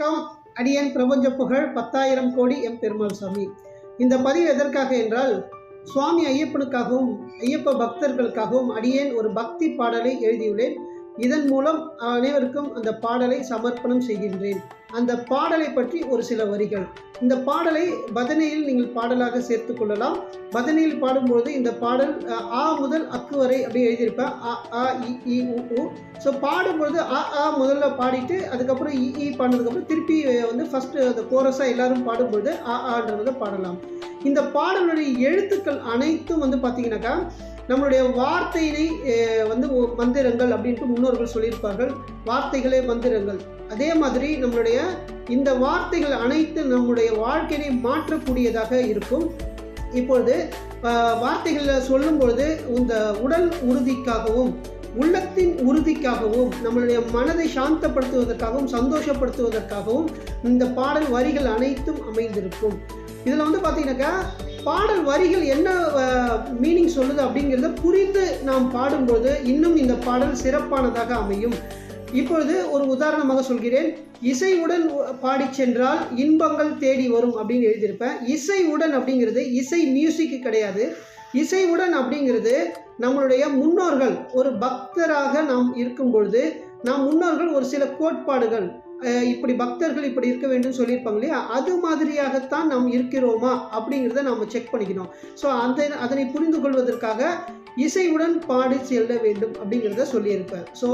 வணக்கம். அடியன் பிரபஞ்ச புகழ் பத்தாயிரம் கோடி எம் பெருமாள் சாமி இந்த பதிவு எதற்காக என்றால் சுவாமி ஐயப்பனுக்காகவும் ஐயப்ப பக்தர்களுக்காகவும் அடியேன் ஒரு பக்தி பாடலை எழுதியுள்ளேன். இதன் மூலம் அனைவருக்கும் அந்த பாடலை சமர்ப்பணம் செய்கின்றேன். அந்த பாடலை பற்றி ஒரு சில வரிகள். இந்த பாடலை பதனையில் நீங்கள் பாடலாக சேர்த்து கொள்ளலாம். பதனையில் பாடும்பொழுது இந்த பாடல் அஹ், ஆ முதல் அக்கு வரை அப்படி எழுதியிருப்பேன். அ ஆ இ உ உ. ஸோ பாடும்பொழுது அ ஆ முதல்ல பாடிட்டு அதுக்கப்புறம் இ இ பாடினதுக்கப்புறம் திருப்பி வந்து ஃபஸ்ட்டு அந்த கோரஸாக எல்லாரும் பாடும்பொழுது ஆ ஆன்றதை பாடலாம். இந்த பாடலுடைய எழுத்துக்கள் அனைத்தும் வந்து பார்த்தீங்கன்னாக்கா நம்மளுடைய வார்த்தையினை வந்து மந்திரங்கள் அப்படின்ட்டு முன்னோர்கள் சொல்லியிருப்பார்கள். வார்த்தைகளே மந்திரங்கள். அதே மாதிரி நம்மளுடைய இந்த வார்த்தைகள் அனைத்து நம்முடைய வாழ்க்கையை மாற்றக்கூடியதாக இருக்கும். இப்பொழுது வார்த்தைகளில் சொல்லும் பொழுது இந்த உடல் உறுதிக்காகவும் உள்ளத்தின் உறுதிக்காகவும் நம்மளுடைய மனதை சாந்தப்படுத்துவதற்காகவும் சந்தோஷப்படுத்துவதற்காகவும் இந்த பாடல் வரிகள் அனைத்தும் அமைந்திருக்கும். இதில் வந்து பார்த்தீங்கன்னாக்கா பாடல் வரிகள் என்ன மீனிங் சொல்லுது அப்படிங்கிறத புரிந்து நாம் பாடும்போது இன்னும் இந்த பாடல் சிறப்பானதாக அமையும். இப்பொழுது ஒரு உதாரணமாக சொல்கிறேன். இசையுடன் பாடி சென்றால் இன்பங்கள் தேடி வரும் அப்படின்னு எழுதியிருப்பேன். இசையுடன் அப்படிங்கிறது இசை மியூசிக்கு கிடையாது. இசையுடன் அப்படிங்கிறது நம்மளுடைய முன்னோர்கள் ஒரு பக்தராக நாம் இருக்கும் பொழுது நாம் முன்னோர்கள் ஒரு சில கோட்பாடுகள் இப்படி பக்தர்கள் இப்படி இருக்க வேண்டும் சொல்லியிருப்பாங்க இல்லையா? அது மாதிரியாகத்தான் நாம் இருக்கிறோமா அப்படிங்கிறத நாம் செக் பண்ணிக்கணும். ஸோ அந்த அதனை புரிந்து கொள்வதற்காக இசையுடன் பாடி செல்ல வேண்டும் அப்படிங்கிறத சொல்லியிருப்பேன் ஸோ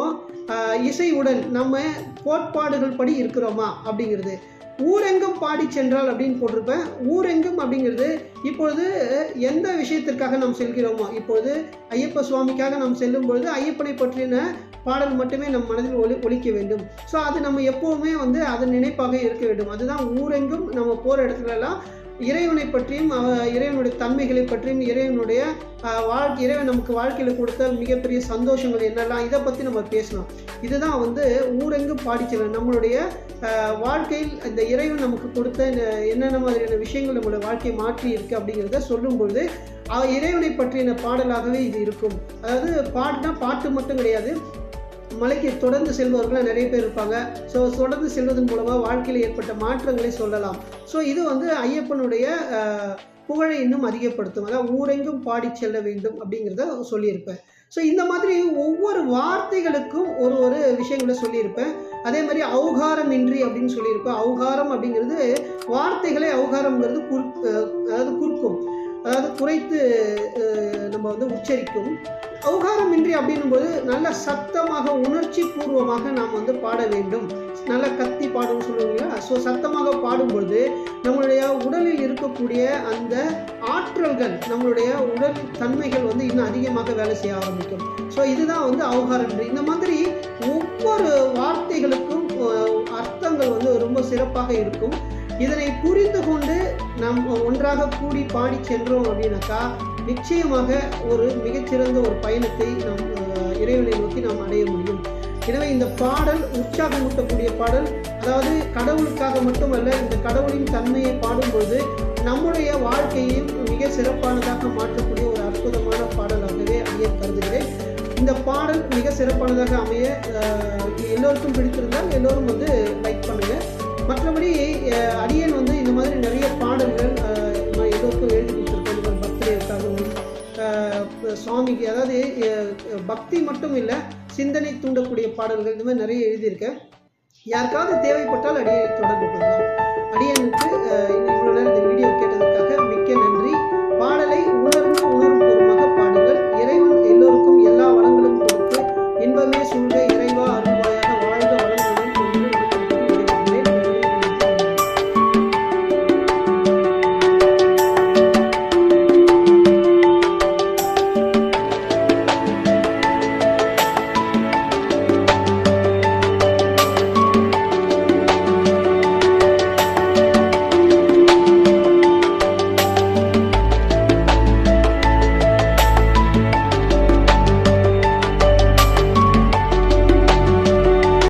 இசையுடன் நம்ம கோட்பாடுகள் படி இருக்கிறோமா அப்படிங்கிறது. ஊரெங்கும் பாடி சென்றால் அப்படின்னு போட்டிருப்பேன். ஊரெங்கும் அப்படிங்கிறது இப்பொழுது எந்த விஷயத்திற்காக நாம் செல்கிறோமோ இப்பொழுது ஐயப்ப சுவாமிக்காக நாம் செல்லும் பொழுது ஐயப்பனை பற்றின பாடல் மட்டுமே நம் மனதில் ஒலி ஒழிக்க வேண்டும். ஸோ அது நம்ம எப்போவுமே வந்து அதன் நினைப்பாக இருக்க வேண்டும். அதுதான் ஊரெங்கும் நம்ம போகிற இடத்துலலாம் இறைவனை பற்றியும் அவ- இறைவனுடைய தன்மைகளை பற்றியும் இறைவனுடைய வாழ்க்கை இறைவன் நமக்கு வாழ்க்கையில் கொடுத்த மிகப்பெரிய சந்தோஷங்கள் என்னெல்லாம் இதை பற்றி நம்ம பேசணும் இதுதான் வந்து ஊரெங்கும் பாடிச்சவன் நம்மளுடைய வாழ்க்கையில் இந்த இறைவன் நமக்கு கொடுத்த என்னென்ன மாதிரியான விஷயங்கள் நம்மளுடைய வாழ்க்கையை மாற்றி இருக்கு அப்படிங்கிறத சொல்லும்பொழுது இறைவனை பற்றின பாடலாகவே இது இருக்கும். அதாவது பாட்டுனா பாட்டு மட்டும் கிடையாது. மலைக்கு தொடர்ந்து செல்பவர்கள் நிறைய பேர் இருப்பாங்க. ஸோ தொடர்ந்து செல்வதன் மூலமாக வாழ்க்கையில் ஏற்பட்ட மாற்றங்களை சொல்லலாம். ஸோ இது வந்து ஐயப்பனுடைய புகழை இன்னும் அதிகப்படுத்தும். அதாவது ஊரெங்கும் பாடி செல்ல வேண்டும் அப்படிங்கிறத சொல்லியிருப்பேன். ஸோ இந்த மாதிரி ஒவ்வொரு வார்த்தைகளுக்கும் ஒரு ஒரு விஷயங்களை சொல்லியிருப்பேன். அதே மாதிரி அவுகாரம் இன்றி அப்படின்னு சொல்லியிருப்பேன். அவுகாரம் அப்படிங்கிறது வார்த்தைகளை அவுகாரம்ங்கிறது குறு அதாவது குறுக்கும் அதாவது குறைத்து நம்ம வந்து உச்சரிக்கும். இன்றி அப்படின்னும்போது நல்ல சத்தமாக உணர்ச்சி பூர்வமாக நாம் வந்து பாட வேண்டும். நல்ல கத்தி பாடணும்னு சொல்லுவீங்க ஸோ சத்தமாக பாடும்பொழுது நம்மளுடைய உடலில் இருக்கக்கூடிய அந்த ஆற்றல்கள் நம்மளுடைய உடல் தன்மைகள் வந்து இன்னும் அதிகமாக வேலை செய்ய ஆரம்பிக்கும். ஸோ இதுதான் வந்து அவுகாரமின்றி. இந்த மாதிரி ஒவ்வொரு வார்த்தைகளுக்கும் அர்த்தங்கள் வந்து ரொம்ப சிறப்பாக இருக்கும். இதனை புரிந்து கொண்டு நாம் ஒன்றாக கூடி பாடி சென்றோம் அப்படின்னாக்கா நிச்சயமாக ஒரு மிகச்சிறந்த ஒரு பயணத்தை நாம் இறைவனை நோக்கி நாம் அடைய முடியும். எனவே இந்த பாடல் உற்சாகமூட்டக்கூடிய பாடல் அதாவது கடவுளுக்காக மட்டுமல்ல இந்த கடவுளின் தன்மையை பாடும்பொழுது நம்முடைய வாழ்க்கையையும் மிக சிறப்பானதாக மாற்றக்கூடிய ஒரு அற்புதமான பாடலாகவே அடைய கருதுகிறேன். இந்த பாடல் மிக சிறப்பானதாக அமைய எல்லோருக்கும் பிடித்திருந்தால் எல்லோரும் வந்து லைக் பண்ணுங்கள் மற்றபடி அடியன் வந்து இந்த மாதிரி நிறைய பாடல்கள் எல்லோருக்கும் எழுதி கொடுத்துருக்கேன் பக்தர்களுக்காகவும் சுவாமிக்கு அதாவது பக்தி மட்டும் இல்லை சிந்தனை தூண்டக்கூடிய பாடல்கள் இந்த மாதிரி நிறைய எழுதியிருக்கேன். யாருக்காவது தேவைப்பட்டால் அடியை தொடர்பு கொள்ளலாம். அடியனுக்கு